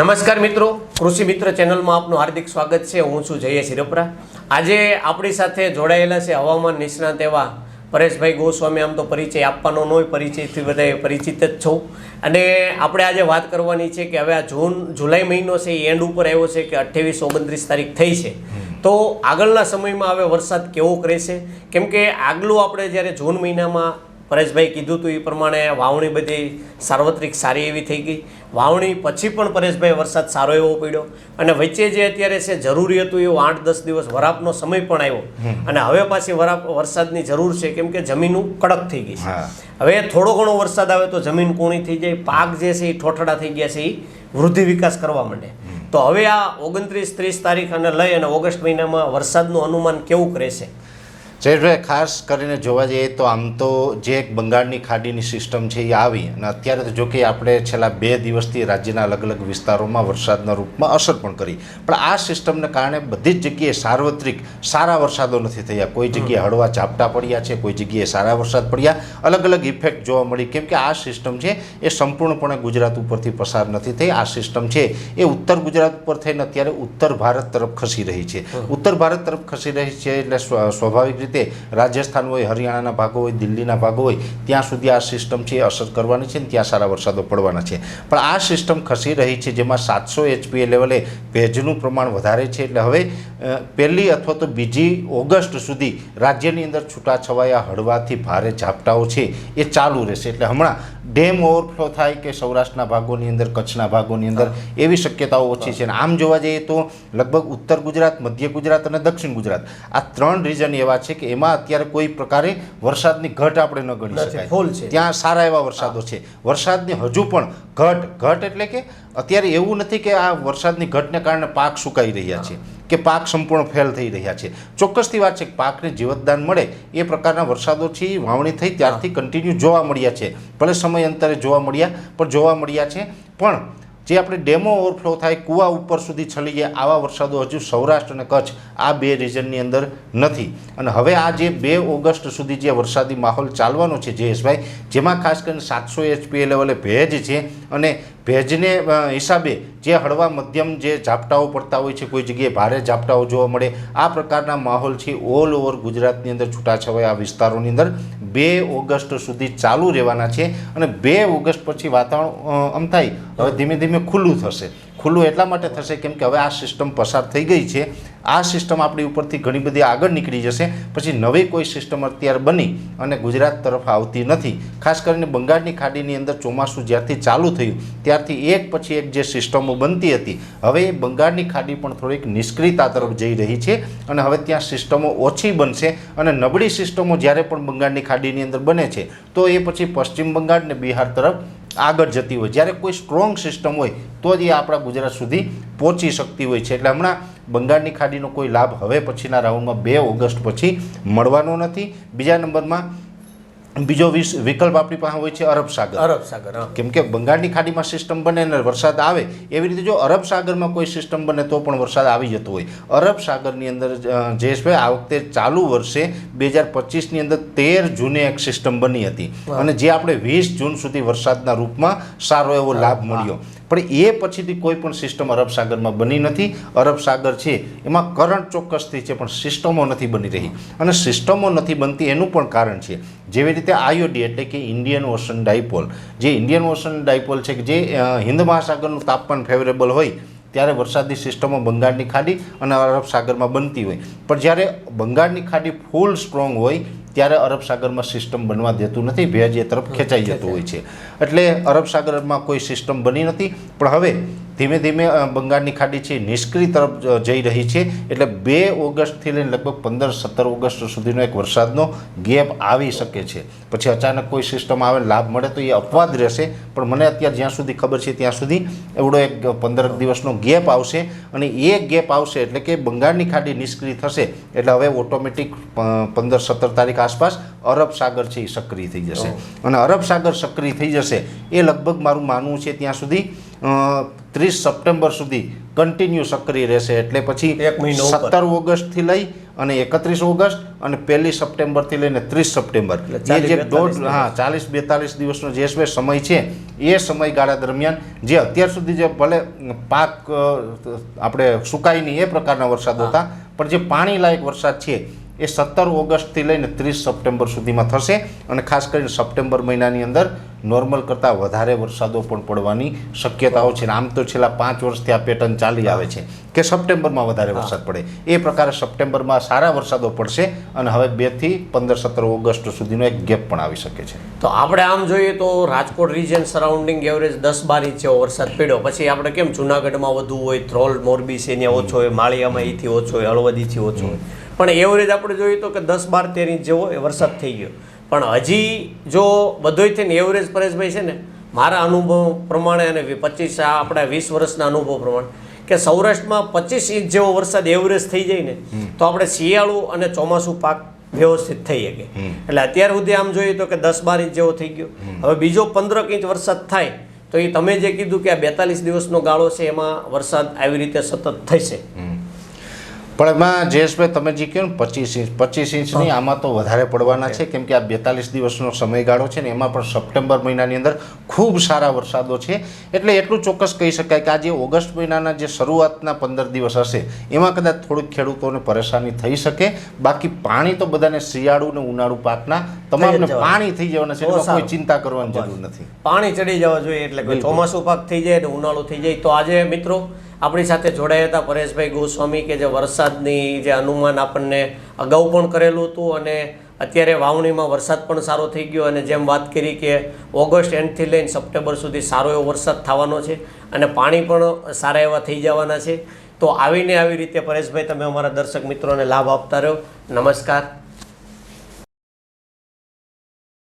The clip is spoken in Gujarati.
નમસ્કાર મિત્રો, કૃષિ મિત્ર ચેનલમાં આપનું હાર્દિક સ્વાગત છે. હું છું જયેશ હિરપરા. આજે આપણી સાથે જોડાયેલા છે હવામાન નિષ્ણાત એવા પરેશભાઈ ગોસ્વામી. આમ તો પરિચય આપવાનો ન હોય પરિચયથી બધા પરિચિત જ છું. અને આપણે આજે વાત કરવાની છે કે હવે આ જૂન, જુલાઈ મહિનો છે, એ એન્ડ ઉપર આવ્યો છે કે અઠ્ઠાવીસ ઓગણત્રીસ તારીખ થઈ છે. તો આગળના સમયમાં હવે વરસાદ કેવો રહેશે? કેમ કે આગલું આપણે જ્યારે જૂન મહિનામાં પરેશભાઈ કીધું હતું એ પ્રમાણે વાવણી બધી સાર્વત્રિક સારી એવી થઈ ગઈ. વાવણી પછી પણ પરેશભાઈ વરસાદ સારો એવો પડ્યો અને વચ્ચે જે અત્યારે છે જરૂરી હતું એવું આઠ દસ દિવસ વરાપનો સમય પણ આવ્યો. અને હવે પાછી વરાપ વરસાદની જરૂર છે કેમ કે જમીન કડક થઈ ગઈ છે. હવે થોડો ઘણો વરસાદ આવે તો જમીન કોણી થઈ જાય પાક જે છે એ ઠોઠડા થઈ ગયા છે એ વૃદ્ધિ વિકાસ કરવા માંડે. તો હવે આ ઓગણત્રીસ ત્રીસ તારીખ અને લઈ અને ઓગસ્ટ મહિનામાં વરસાદનું અનુમાન કેવું રહેશે? જયેશભાઈ ખાસ કરીને જોવા જઈએ તો આમ તો જે એક બંગાળની ખાડીની સિસ્ટમ છે એ આવી અને અત્યારે તો જો કે આપણે છેલ્લા બે દિવસથી રાજ્યના અલગ અલગ વિસ્તારોમાં વરસાદના રૂપમાં અસર પણ કરી. પણ આ સિસ્ટમને કારણે બધી જ જગ્યાએ સાર્વત્રિક સારા વરસાદો નથી થયા. કોઈ જગ્યાએ હળવા ઝાપટા પડ્યા છે કોઈ જગ્યાએ સારા વરસાદ પડ્યા. અલગ અલગ ઇફેક્ટ જોવા મળી. કેમ કે આ સિસ્ટમ છે એ સંપૂર્ણપણે ગુજરાત ઉપરથી પસાર નથી થઈ. આ સિસ્ટમ છે એ ઉત્તર ગુજરાત ઉપર થઈને અત્યારે ઉત્તર ભારત તરફ ખસી રહી છે. ઉત્તર ભારત તરફ ખસી રહી છે એટલે સ્વ- સ્વાભાવિક રીતે રાજસ્થાન હોય હરિયાણાના ભાગો હોય દિલ્હીના ભાગો હોય ત્યાં સુધી આ સિસ્ટમ છે અસર કરવાની છે ને ત્યાં સારા વરસાદો પડવાના છે. પણ આ સિસ્ટમ ખસી રહી છે જેમાં સાતસો એચપીએ લેવલે ભેજનું પ્રમાણ વધારે છે એટલે હવે પહેલી અથવા તો બીજી ઓગસ્ટ સુધી રાજ્યની અંદર છૂટાછવાયા હળવાથી ભારે ઝાપટાઓ છે એ ચાલુ રહેશે. એટલે હમણાં ડેમ ઓવરફ્લો થાય કે સૌરાષ્ટ્રના ભાગોની અંદર કચ્છના ભાગોની અંદર એવી શક્યતાઓ ઓછી છે. અને આમ જોવા જઈએ તો લગભગ ઉત્તર ગુજરાત મધ્ય ગુજરાત અને દક્ષિણ ગુજરાત આ ત્રણ રીજન એવા છે કે એમાં અત્યારે કોઈ પ્રકારે વરસાદની ઘટ આપણે ન ગણી. શકાય. ત્યાં સારા એવા વરસાદો છે. વરસાદની હજુ પણ ઘટ ઘટ એટલે કે અત્યારે એવું નથી કે આ વરસાદની ઘટને કારણે પાક સુકાઈ રહ્યા છે કે પાક સંપૂર્ણ ફેલ થઈ રહ્યા છે. ચોક્કસથી વાત છે કે પાકને જીવતદાન મળે એ પ્રકારના વરસાદો છે ઈ વાવણી થઈ ત્યારથી કન્ટિન્યુ જોવા મળ્યા છે. ભલે સમય અંતરે જોવા મળ્યા પણ જોવા મળ્યા છે. પણ જે આપણે ડેમો ઓવરફ્લો થાય કૂવા ઉપર સુધી છલી ગયા આવા વરસાદો હજુ સૌરાષ્ટ્ર અને કચ્છ આ બે રિજનની અંદર નથી. અને હવે આ જે બે ઓગસ્ટ સુધી જે વરસાદી માહોલ ચાલવાનો છે જયેશભાઈ, જેમાં ખાસ કરીને સાતસો એચપીએ લેવલે ભેજ છે અને ભેજને હિસાબે જે હળવા મધ્યમ જે ઝાપટાઓ પડતા હોય છે, કોઈ જગ્યાએ ભારે ઝાપટાઓ જોવા મળે, આ પ્રકારના માહોલ છે ઓલ ઓવર ગુજરાતની અંદર છૂટાછવાયા વિસ્તારોની અંદર. બે ઓગસ્ટ સુધી ચાલુ રહેવાના છે અને બે ઓગસ્ટ પછી વાતાવરણ આમ થાય, હવે ધીમે ધીમે ખુલ્લું થશે. ખુલ્લું એટલા માટે થશે કેમ કે હવે આ સિસ્ટમ પસાર થઈ ગઈ છે. આ સિસ્ટમ આપણી ઉપરથી ઘણી બધી આગળ નીકળી જશે. પછી નવી કોઈ સિસ્ટમ અત્યારે બની અને ગુજરાત તરફ આવતી નથી. ખાસ કરીને બંગાળની ખાડીની અંદર ચોમાસું જ્યારથી ચાલુ થયું, ત્યારથી એક પછી એક જે સિસ્ટમો બનતી હતી, હવે એ બંગાળની ખાડી પણ થોડીક નિષ્ક્રિયતા તરફ જઈ રહી છે અને હવે ત્યાં સિસ્ટમો ઓછી બનશે અને નબળી સિસ્ટમો જ્યારે પણ બંગાળની ખાડીની અંદર બને છે, તો એ પછી પશ્ચિમ બંગાળ ને બિહાર તરફ આગળ જતી હોય. જ્યારે કોઈ સ્ટ્રોંગ સિસ્ટમ હોય, તો જ એ આપણા ગુજરાત સુધી પહોંચી શકતી હોય છે. એટલે હમણાં બંગાળની ખાડીનો કોઈ લાભ હવે પછીના રાઉન્ડમાં બે ઓગસ્ટ પછી મળવાનો નથી. બીજા નંબરમાં બીજો વિકલ્પ આપણી પાસે હોય છે અરબ સાગર. અરબ સાગર કેમ કે બંગાળની ખાડીમાં સિસ્ટમ બને અને વરસાદ આવે એવી રીતે જો અરબ સાગરમાં કોઈ સિસ્ટમ બને તો પણ વરસાદ આવી જતો હોય. અરબ સાગરની અંદર જે જયેશભાઈ આ વખતે ચાલુ વર્ષે બે હજાર પચીસની અંદર તેર જૂને એક સિસ્ટમ બની હતી. અને જે આપણે વીસ જૂન સુધી વરસાદના રૂપમાં સારો એવો લાભ મળ્યો. પણ એ પછીથી કોઈ પણ સિસ્ટમ અરબ સાગરમાં બની નથી. અરબ સાગર છે, એમાં કરંટ ચોક્કસથી છે, પણ સિસ્ટમો નથી બની રહી. અને સિસ્ટમો નથી બનતી એનું પણ કારણ છે, જેવી રીતે આયોડી એટલે કે ઇન્ડિયન ઓશન ડાયપોલ જે ઇન્ડિયન ઓશન ડાયપોલ છે કે જે હિન્દ મહાસાગરનું તાપમાન ફેવરેબલ હોય, ત્યારે વરસાદની સિસ્ટમો બંગાળની ખાડી અને અરબ સાગરમાં બનતી હોય. પણ જ્યારે બંગાળની ખાડી ફૂલ સ્ટ્રોંગ હોય ત્યારે અરબ સાગરમાં સિસ્ટમ બનવા દેતું નથી ભેજ એ તરફ ખેંચાઈ જતું હોય છે. એટલે અરબ સાગરમાં કોઈ સિસ્ટમ બની નથી પણ હવે ધીમે ધીમે બંગાળની ખાડી છે નિષ્ક્રિય તરફ જઈ રહી છે. એટલે બે ઓગસ્ટથી લઈને લગભગ પંદર સત્તર ઓગસ્ટ સુધીનો એક વરસાદનો ગેપ આવી શકે છે. પછી અચાનક કોઈ સિસ્ટમ આવે લાભ મળે તો એ અપવાદ રહેશે. પણ મને અત્યારે જ્યાં સુધી ખબર છે ત્યાં સુધી એવડો એક પંદર દિવસનો ગેપ આવશે. અને એ ગેપ આવશે એટલે કે બંગાળની ખાડી નિષ્ક્રિય થશે. એટલે હવે ઓટોમેટિક પંદર સત્તર તારીખ આસપાસ અરબ સાગર છે એ સક્રિય થઈ જશે. અને અરબ સાગર સક્રિય થઈ જશે એ લગભગ મારું માનવું છે ત્યાં સુધી. ત્રીસ સપ્ટેમ્બર સુધી કન્ટિન્યુ સક્રિય રહેશે. એટલે પછી એક મહિનો. સત્તર ઓગસ્ટથી લઈ અને એકત્રીસ ઓગસ્ટ અને પહેલી સપ્ટેમ્બરથી લઈને ત્રીસ સપ્ટેમ્બર. એ જે દોઢ હા ચાલીસ બેતાલીસ દિવસનો જે સમય છે એ સમયગાળા દરમિયાન જે અત્યાર સુધી જે ભલે પાક આપણે સુકાય નહીં એ પ્રકારના વરસાદ હતા પણ જે પાણી લાયક વરસાદ છે એ સત્તર ઓગસ્ટથી લઈને ત્રીસ સપ્ટેમ્બર સુધીમાં થશે અને ખાસ કરીને સપ્ટેમ્બર મહિનાની અંદર નોર્મલ કરતાં વધારે વરસાદો પણ પડવાની શક્યતાઓ છે. આમ તો છેલ્લા પાંચ વર્ષથી આ પેટર્ન ચાલી આવે છે કે સપ્ટેમ્બરમાં વધારે વરસાદ પડે. એ પ્રકારે સપ્ટેમ્બરમાં સારા વરસાદો પડશે અને હવે બેથી પંદર સત્તર ઓગસ્ટ સુધીનો એક ગેપ પણ આવી શકે છે. તો આપણે આમ જોઈએ તો રાજકોટ રિજન સરાઉન્ડિંગ એવરેજ દસ બાર ઇંચ વરસાદ પડ્યો. પછી આપણે કેમ જુનાગઢમાં વધુ હોય, ધ્રોલ, મોરબી છે, ત્યાં ઓછો હોય, માળિયામાં એથી ઓછો હોય, હળવદીથી ઓછો હોય? પણ એવરેજ આપણે જોઈએ તો કે દસ બાર તેર ઇંચ જેવો એ વરસાદ થઈ ગયો. પણ હજી જો બધોય થઈને એવરેજ પરેશભાઈ છે ને મારા અનુભવ પ્રમાણે અને પચીસ આ આપણા વીસ વર્ષના અનુભવ પ્રમાણે કે સૌરાષ્ટ્રમાં પચીસ ઇંચ જેવો વરસાદ એવરેજ થઈ જાય ને તો આપણે શિયાળુ અને ચોમાસું પાક વ્યવસ્થિત થઈ શકે. એટલે અત્યાર સુધી આમ જોઈએ તો કે દસ બાર ઇંચ જેવો થઈ ગયો. હવે બીજો પંદરક ઇંચ વરસાદ થાય તો એ તમે જે કીધું કે આ બેતાલીસ દિવસનો ગાળો છે એમાં વરસાદ આવી રીતે સતત થશે. પણ એમાં જયેશભાઈ તમે જે કહ્યું ને પચીસ ઇંચ પચીસ ઇંચ નહીં આમાં તો વધારે પડવાના છે કેમ કે આ બેતાલીસ દિવસનો સમયગાળો છે ને એમાં પણ સપ્ટેમ્બર મહિનાની અંદર ખૂબ સારા વરસાદો છે. એટલે એટલું ચોક્કસ કહી શકાય કે આ જે ઓગસ્ટ મહિનાના જે શરૂઆતના પંદર દિવસ હશે એમાં કદાચ થોડુંક ખેડૂતોને પરેશાની થઈ શકે. બાકી પાણી તો બધાને શિયાળુ ને ઉનાળુ પાકના તમામને પાણી થઈ જવાના છે કોઈ ચિંતા કરવાની જરૂર નથી. પાણી ચડી જવા જોઈએ એટલે ચોમાસું પાક થઈ જાય અને ઉનાળો થઈ જાય. તો આજે મિત્રો આપણી સાથે જોડાયા હતા પરેશભાઈ ગોસ્વામી કે જે વરસાદની જે અનુમાન આપણને અગાઉ પણ કરેલું હતું અને અત્યારે વાવણીમાં વરસાદ પણ સારો થઈ ગયો અને જેમ વાત કરી કે ઓગસ્ટ એન્ડથી લઈને સપ્ટેમ્બર સુધી સારો એવો વરસાદ થવાનો છે અને પાણી પણ સારા એવા થઈ જવાના છે. તો આવીને આવી રીતે પરેશભાઈ, તમે અમારા દર્શક મિત્રોને લાભ આપતા રહ્યો. નમસ્કાર.